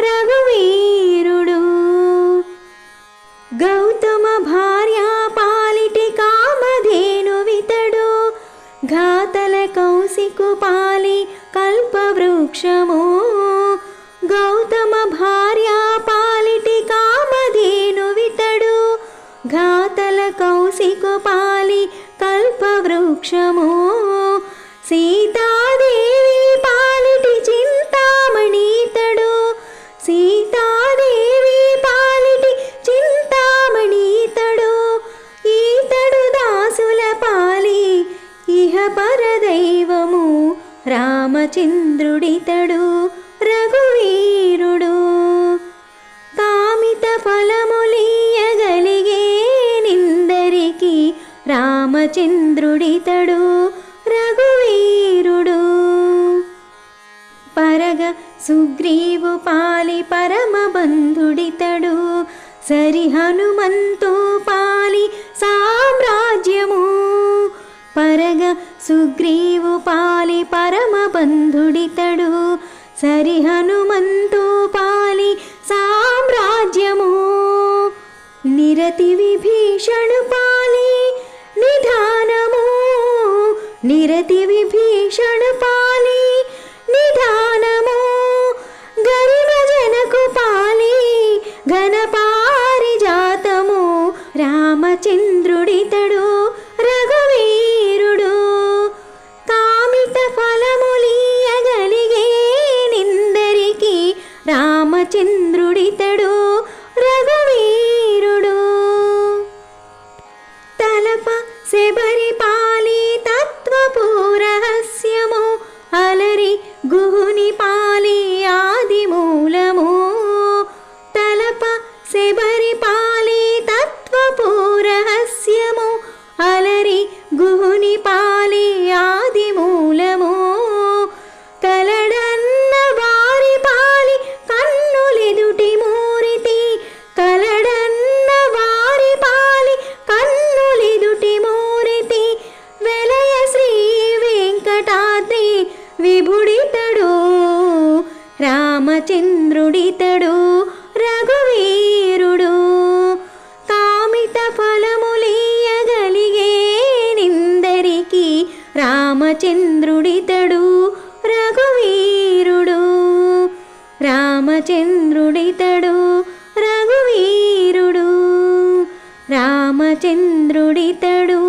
రఘువీరుడు. గౌతమ భార్య పాలిటి కామధేనువితడు. ఘాతల కౌశికు పాలి కల్పవృక్షము. గౌతమ భార్య పాలిటి కామధేనువితడు. ఘాతల కౌశికు పాలి కల్పవృక్షము. రామచంద్రుడితడు రఘువీరుడు. కామిత ఫలములీయగలిగే నిందరికి రామచంద్రుడితడు రఘువీరుడు. పరగ సుగ్రీవు పాలి పరమ బంధుడితడు సరి హనుమంతో పాలి సా సుగ్రీవు పాలి పరమ బంధుడితడు. సరి హనుమంతు పాలి సామ్రాజ్యము. నిరతి విభీషణు పాలి నిధానము. నిరతి విభీషణు పాలి రామచంద్రుడితడు రఘువీరుడు. తలప శబరి పాలి రహస్యం. విభుడితడు రామచంద్రుడితడు రఘువీరుడు. కామిత ఫలములీయగలిగే నిందరికి రామచంద్రుడితడు రఘువీరుడు. రామచంద్రుడితడు రఘువీరుడు. రామచంద్రుడితడు